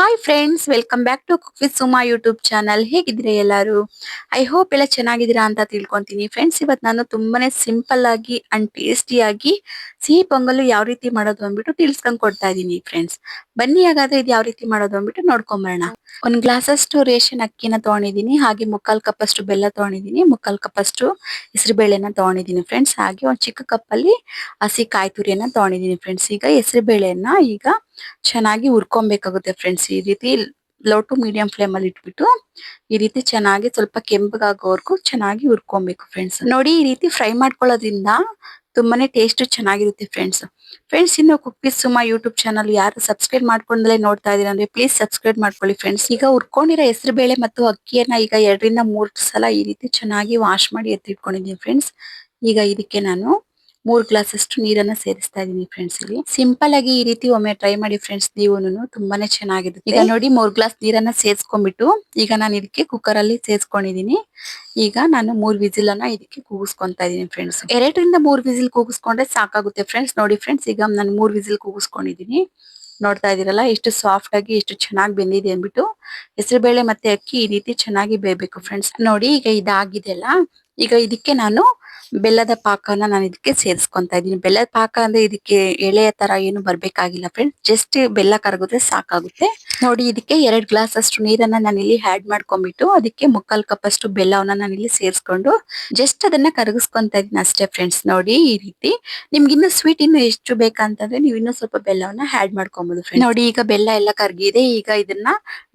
Hi friends welcome back to cook with Suma YouTube channel ಹೇಗಿದ್ರೆ ಎಲ್ಲರೂ? I hope ಎಲ್ಲ ಚೆನ್ನಾಗಿದ್ದೀರಾ ಅಂತ ತಿಳ್ಕೊಂತೀನಿ. ಫ್ರೆಂಡ್ಸ್ ಇವತ್ತು ನಾನು ತುಂಬಾನೇ ಸಿಂಪಲ್ ಆಗಿ ಅಂಡ್ ಟೇಸ್ಟಿಯಾಗಿ ಸಿಹಿ ಪೊಂಗಲ್ ಯಾವ ರೀತಿ ಮಾಡೋದು ಅಂದ್ಬಿಟ್ಟು ತಿಳ್ಸ್ಕೊಂಡ್ ಕೊಡ್ತಾ ಇದ್ದೀನಿ ಫ್ರೆಂಡ್ಸ್ ಬನ್ನಿ ಹಾಗಾದ್ರೆ ಇದು ಯಾವ ರೀತಿ ಮಾಡೋದು ಅಂದ್ಬಿಟ್ಟು ನೋಡ್ಕೊಂಬರೋಣ ಒಂದ್ ಗ್ಲಾಸ್ ಅಷ್ಟು ರೇಷನ್ ಅಕ್ಕಿನ ತಗೊಂಡಿದೀನಿ ಹಾಗೆ ಮುಕ್ಕಾಲ್ ಕಪ್ ಅಷ್ಟು ಬೆಲ್ಲ ತಗೊಂಡಿದೀನಿ ಮುಕ್ಕಾಲ್ ಕಪ್ ಅಷ್ಟು ಹೆಸರು ಬೇಳೆನ ತಗೊಂಡಿದೀನಿ ಫ್ರೆಂಡ್ಸ್ ಹಾಗೆ ಒಂದ್ ಚಿಕ್ಕ ಕಪ್ ಅಲ್ಲಿ ಹಸಿ ಕಾಯಿ ತುರಿಯನ್ನ ಫ್ರೆಂಡ್ಸ್ ಈಗ ಹೆಸರು ಬೇಳೆನ ಈಗ ಚೆನ್ನಾಗಿ ಹುರ್ಕೊಬೇಕಾಗುತ್ತೆ ಫ್ರೆಂಡ್ಸ್ ಈ ರೀತಿ ಲೋ ಟು ಮೀಡಿಯಂ ಫ್ಲೇಮ್ ಅಲ್ಲಿ ಇಟ್ಬಿಟ್ಟು ಈ ರೀತಿ ಚೆನ್ನಾಗಿ ಸ್ವಲ್ಪ ಕೆಂಪಗಾಗೋವರೆಗೂ ಚೆನ್ನಾಗಿ ಹುರ್ಕೊಬೇಕು ಫ್ರೆಂಡ್ಸ್ ನೋಡಿ ಈ ರೀತಿ ಫ್ರೈ ಮಾಡ್ಕೊಳ್ಳೋದ್ರಿಂದ ತುಂಬಾನೇ ಟೇಸ್ಟ್ ಚೆನ್ನಾಗಿರುತ್ತೆ ಫ್ರೆಂಡ್ಸ್ ಫ್ರೆಂಡ್ಸ್ ಇನ್ನು ಕುಕ್ಕಿ ಸುಮಾ ಯೂಟ್ಯೂಬ್ ಚಾನಲ್ ಯಾರು ಸಬ್ಸ್ಕ್ರೈಬ್ ಮಾಡ್ಕೊಂಡ್ಲೇ ನೋಡ್ತಾ ಇದೀರ ಅಂದ್ರೆ ಪ್ಲೀಸ್ ಸಬ್ಸ್ಕ್ರೈಬ್ ಮಾಡ್ಕೊಳ್ಳಿ ಫ್ರೆಂಡ್ಸ್ ಈಗ ಹುರ್ಕೊಂಡಿರೋ ಹೆಸರು ಬೇಳೆ ಮತ್ತು ಅಕ್ಕಿಯನ್ನ ಈಗ ಎರಡರಿಂದ ಮೂರು ಸಲ ಈ ರೀತಿ ಚೆನ್ನಾಗಿ ವಾಶ್ ಮಾಡಿ ಎತ್ತಿಟ್ಕೊಂಡಿದ್ದೀನಿ ಫ್ರೆಂಡ್ಸ್ ಈಗ ಇದಕ್ಕೆ ನಾನು ಮೂರ್ ಗ್ಲಾಸ್ ಅಷ್ಟು ನೀರನ್ನ ಸೇರಿಸ್ತಾ ಇದೀನಿ ಫ್ರೆಂಡ್ಸ್ ಇಲ್ಲಿ. ಸಿಂಪಲ್ ಆಗಿ ಈ ರೀತಿ ಒಮ್ಮೆ ಟ್ರೈ ಮಾಡಿ ಫ್ರೆಂಡ್ಸ್ ನೀವುನು ತುಂಬಾನೇ ಚೆನ್ನಾಗಿರುತ್ತೆ. ಈಗ ನೋಡಿ ಮೂರ್ ಗ್ಲಾಸ್ ನೀರನ್ನ ಸೇರ್ಸ್ಕೊಂಡ್ಬಿಟ್ಟು ಈಗ ನಾನು ಇದಕ್ಕೆ ಕುಕ್ಕರ್ ಅಲ್ಲಿ ಸೇರ್ಸ್ಕೊಂಡಿದೀನಿ. ಈಗ ನಾನು ಮೂರ್ ವಿಸಿಲ್ ಅನ್ನ ಇದಕ್ಕೆ ಕೂಗಿಸ್ಕೊಂತಾ ಇದೀನಿ ಫ್ರೆಂಡ್ಸ್ ಎರಡರಿಂದ ಮೂರ್ ವಿಸಿಲ್ ಕೂಗಿಸ್ಕೊಂಡ್ರೆ ಸಾಕಾಗುತ್ತೆ ಫ್ರೆಂಡ್ಸ್ ನೋಡಿ ಫ್ರೆಂಡ್ಸ್ ಈಗ ನಾನು ಮೂರ್ ವಿಸಿಲ್ ಕೂಗಿಸ್ಕೊಂಡಿದೀನಿ. ನೋಡ್ತಾ ಇದೀರಲ್ಲ, ಎಷ್ಟು ಸಾಫ್ಟ್ ಆಗಿ, ಎಷ್ಟು ಚೆನ್ನಾಗಿ ಬೆಂದಿದೆ ಅಂದ್ಬಿಟ್ಟು. ಹೆಸರು ಬೇಳೆ ಮತ್ತೆ ಅಕ್ಕಿ ಈ ರೀತಿ ಚೆನ್ನಾಗಿ ಬೇಯಬೇಕು ಫ್ರೆಂಡ್ಸ್ ನೋಡಿ ಈಗ ಇದಾಗಿದೆ ಅಲ್ಲ ಈಗ ಇದಕ್ಕೆ ನಾನು ಬೆಲ್ಲದ ಪಾಕನ ನಾನು ಇದಕ್ಕೆ ಸೇರಿಸ್ಕೊಂತಾ ಇದ್ದೀನಿ. ಬೆಲ್ಲದ ಪಾಕ ಅಂದ್ರೆ ಇದಕ್ಕೆ ಎಳೆಯ ತರ ಏನು ಬರ್ಬೇಕಾಗಿಲ್ಲ ಫ್ರೆಂಡ್ಸ್ ಜಸ್ಟ್ ಬೆಲ್ಲ ಕರಗಿದ್ರೆ ಸಾಕಾಗುತ್ತೆ. ನೋಡಿ ಇದಕ್ಕೆ ಎರಡ್ ಗ್ಲಾಸ್ ಅಷ್ಟು ನೀರನ್ನ ನಾನು ಇಲ್ಲಿ ಆಡ್ ಮಾಡ್ಕೊಂಡ್ಬಿಟ್ಟು ಅದಕ್ಕೆ ಮುಕ್ಕಾಲ್ ಕಪ್ ಅಷ್ಟು ಬೆಲ್ಲವನ್ನ ನಾನು ಇಲ್ಲಿ ಸೇರಿಸ್ಕೊಂಡು ಜಸ್ಟ್ ಅದನ್ನ ಕರಗಿಸ್ಕೊಂತಾ ಇದೀನಿ ಅಷ್ಟೇ ಫ್ರೆಂಡ್ಸ್ ನೋಡಿ ಈ ರೀತಿ. ನಿಮ್ಗೆ ಇನ್ನು ಸ್ವೀಟ್ ಇನ್ನು ಎಷ್ಟು ಬೇಕಂತಂದ್ರೆ ನೀವು ಇನ್ನೂ ಸ್ವಲ್ಪ ಬೆಲ್ಲವನ್ನ ಆಡ್ ಮಾಡ್ಕೊಬಹುದು ಫ್ರೆಂಡ್ಸ್ ನೋಡಿ ಈಗ ಬೆಲ್ಲ ಎಲ್ಲ ಕರಗಿದೆ. ಈಗ ಇದನ್ನ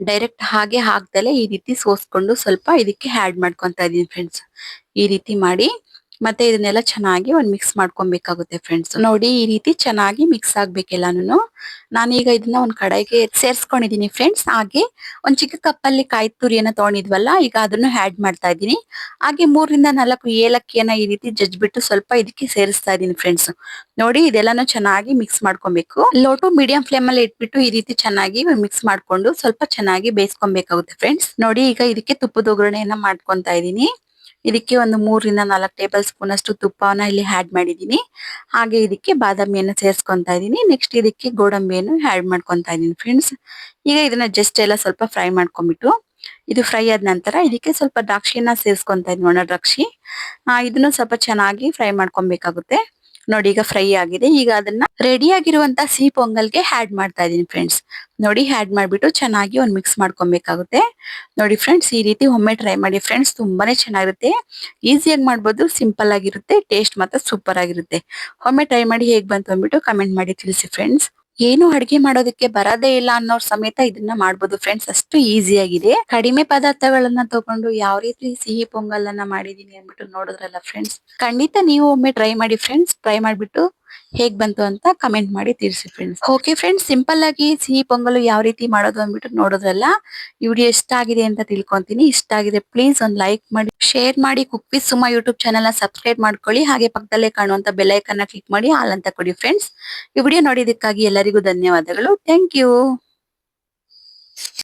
ಡೈರೆಕ್ಟ್ ಹಾಗೆ ಹಾಕ್ದಲೆ ಈ ರೀತಿ ಸೋಸ್ಕೊಂಡು ಸ್ವಲ್ಪ ಇದಕ್ಕೆ ಆಡ್ ಮಾಡ್ಕೊಂತ ಇದೀನಿ ಫ್ರೆಂಡ್ಸ್ ಈ ರೀತಿ ಮಾಡಿ ಮತ್ತೆ ಇದನ್ನೆಲ್ಲ ಚೆನ್ನಾಗಿ ಒಂದ್ ಮಿಕ್ಸ್ ಮಾಡ್ಕೊಬೇಕಾಗುತ್ತೆ ಫ್ರೆಂಡ್ಸ್ ನೋಡಿ ಈ ರೀತಿ ಚೆನ್ನಾಗಿ ಮಿಕ್ಸ್ ಆಗ್ಬೇಕೆಲ್ಲಾನು ನಾನೀಗ ಇದನ್ನ ಒಂದ್ ಕಡೆಗೆ ಸೇರ್ಸ್ಕೊಂಡಿದೀನಿ ಫ್ರೆಂಡ್ಸ್ ಹಾಗೆ ಒಂದ್ ಚಿಕ್ಕ ಕಪ್ ಅಲ್ಲಿ ಕಾಯಿ ತುರಿಯನ್ನ ತಗೊಂಡಿದ್ವಲ್ಲ, ಈಗ ಅದನ್ನು ಆಡ್ ಮಾಡ್ತಾ ಇದ್ದೀನಿ. ಹಾಗೆ ಮೂರರಿಂದ ನಾಲ್ಕು ಏಲಕ್ಕಿಯನ್ನ ಈ ರೀತಿ ಜಜ್ಬಿಟ್ಟು ಸ್ವಲ್ಪ ಇದಕ್ಕೆ ಸೇರಿಸ್ತಾ ಇದೀನಿ ಫ್ರೆಂಡ್ಸ್ ನೋಡಿ ಇದೆಲ್ಲಾನು ಚೆನ್ನಾಗಿ ಮಿಕ್ಸ್ ಮಾಡ್ಕೊಬೇಕು. ಲೋ ಟು ಮೀಡಿಯಂ ಫ್ಲೇಮ್ ಅಲ್ಲಿ ಇಟ್ಬಿಟ್ಟು ಈ ರೀತಿ ಚೆನ್ನಾಗಿ ಮಿಕ್ಸ್ ಮಾಡ್ಕೊಂಡು ಸ್ವಲ್ಪ ಚೆನ್ನಾಗಿ ಬೇಯಿಸ್ಕೊಬೇಕಾಗುತ್ತೆ ಫ್ರೆಂಡ್ಸ್ ನೋಡಿ ಈಗ ಇದಕ್ಕೆ ತುಪ್ಪದ ಒಗ್ಗರಣೆಯನ್ನ ಮಾಡ್ಕೊಂತಾ ಇದೀನಿ ಇದಕ್ಕೆ ಒಂದು ಮೂರಿಂದ ನಾಲ್ಕು ಟೇಬಲ್ ಸ್ಪೂನ್ ಅಷ್ಟು ತುಪ್ಪವನ್ನ ಇಲ್ಲಿ ಆಡ್ ಮಾಡಿದೀನಿ ಹಾಗೆ ಇದಕ್ಕೆ ಬಾದಾಮಿಯನ್ನು ಸೇರಿಸ್ಕೊಂತಾ ಇದೀನಿ ನೆಕ್ಸ್ಟ್ ಇದಕ್ಕೆ ಗೋಡಂಬಿಯನ್ನು ಆಡ್ ಮಾಡ್ಕೊಂತಾ ಇದೀನಿ ಫ್ರೆಂಡ್ಸ್ ಈಗ ಇದನ್ನ ಜಸ್ಟ್ ಎಲ್ಲ ಸ್ವಲ್ಪ ಫ್ರೈ ಮಾಡ್ಕೊಂಡ್ಬಿಟ್ಟು, ಇದು ಫ್ರೈ ಆದ ನಂತರ ಇದಕ್ಕೆ ಸ್ವಲ್ಪ ದ್ರಾಕ್ಷಿಯನ್ನ ಸೇರಿಸ್ಕೊತ ಇದೀನಿ ಒಣ ದ್ರಾಕ್ಷಿ. ಇದನ್ನು ಸ್ವಲ್ಪ ಚೆನ್ನಾಗಿ ಫ್ರೈ ಮಾಡ್ಕೊಬೇಕಾಗುತ್ತೆ. ನೋಡಿ ಈಗ ಫ್ರೈ ಆಗಿದೆ. ಈಗ ಅದನ್ನ ರೆಡಿ ಆಗಿರುವಂತಹ ಸಿಹಿ ಪೊಂಗಲ್ಗೆ ಆಡ್ ಮಾಡ್ತಾ ಇದೀನಿ ಫ್ರೆಂಡ್ಸ್ ನೋಡಿ ಆಡ್ ಮಾಡ್ಬಿಟ್ಟು ಚೆನ್ನಾಗಿ ಒಂದು ಮಿಕ್ಸ್ ಮಾಡ್ಕೊಬೇಕಾಗುತ್ತೆ. ನೋಡಿ ಫ್ರೆಂಡ್ಸ್ ಈ ರೀತಿ ಒಮ್ಮೆ ಟ್ರೈ ಮಾಡಿ ಫ್ರೆಂಡ್ಸ್ ತುಂಬಾನೇ ಚೆನ್ನಾಗಿರುತ್ತೆ. ಈಸಿಯಾಗಿ ಮಾಡ್ಬೋದು ಸಿಂಪಲ್ ಆಗಿರುತ್ತೆ ಟೇಸ್ಟ್ ಮಾತ್ರ ಸೂಪರ್ ಆಗಿರುತ್ತೆ. ಒಮ್ಮೆ ಟ್ರೈ ಮಾಡಿ ಹೇಗೆ ಬಂತು ಅಂದ್ಬಿಟ್ಟು ಕಮೆಂಟ್ ಮಾಡಿ ತಿಳಿಸಿ ಫ್ರೆಂಡ್ಸ್ ಏನು ಅಡ್ಗೆ ಮಾಡೋದಕ್ಕೆ ಬರದೇ ಇಲ್ಲ ಅನ್ನೋರ್ ಸಮೇತ ಇದನ್ನ ಮಾಡ್ಬೋದು ಫ್ರೆಂಡ್ಸ್ ಅಷ್ಟು ಈಸಿ ಆಗಿದೆ. ಕಡಿಮೆ ಪದಾರ್ಥಗಳನ್ನ ತಗೊಂಡು ಯಾವ ರೀತಿ ಸಿಹಿ ಪೊಂಗಲ್ ಅನ್ನ ಮಾಡಿದೀನಿ ಅಂದ್ಬಿಟ್ಟು ನೋಡಿದ್ರಲ್ಲ ಫ್ರೆಂಡ್ಸ್ ಖಂಡಿತ ನೀವು ಒಮ್ಮೆ ಟ್ರೈ ಮಾಡಿ ಫ್ರೆಂಡ್ಸ್ ಟ್ರೈ ಮಾಡ್ಬಿಟ್ಟು ಹೇಗ್ ಬಂತು ಅಂತ ಕಮೆಂಟ್ ಮಾಡಿ ತಿಳಿಸಿ ಫ್ರೆಂಡ್ಸ್ ಓಕೆ ಫ್ರೆಂಡ್ಸ್ ಸಿಂಪಲ್ ಆಗಿ ಸಿಹಿ ಪೊಂಗಲ್ ಯಾವ ರೀತಿ ಮಾಡೋದು ಅಂದ್ಬಿಟ್ಟು ನೋಡೋದ್ರಲ್ಲ ಈ ವಿಡಿಯೋ ಇಷ್ಟ ಆಗಿದೆ ಅಂತ ತಿಳ್ಕೊಂತೀನಿ. ಇಷ್ಟ ಆಗಿದೆ ಪ್ಲೀಸ್ ಒಂದ್ ಲೈಕ್ ಮಾಡಿ ಶೇರ್ ಮಾಡಿ. ಕುಕ್ ಸುಮ್ಮ ಸುಮಾ ಯೂಟ್ಯೂಬ್ ಚಾನಲ್ನ ಸಬ್ಸ್ಕ್ರೈಬ್ ಮಾಡ್ಕೊಳ್ಳಿ. ಹಾಗೆ ಪಕ್ಕದಲ್ಲೇ ಕಾಣುವಂತ ಬೆಲ್ ಐಕನ್ನ ಕ್ಲಿಕ್ ಮಾಡಿ ಆಲ್ ಅಂತ ಕೊಡಿ ಫ್ರೆಂಡ್ಸ್ ಈ ವಿಡಿಯೋ ನೋಡಿದಕ್ಕಾಗಿ ಎಲ್ಲರಿಗೂ ಧನ್ಯವಾದಗಳು. Thank you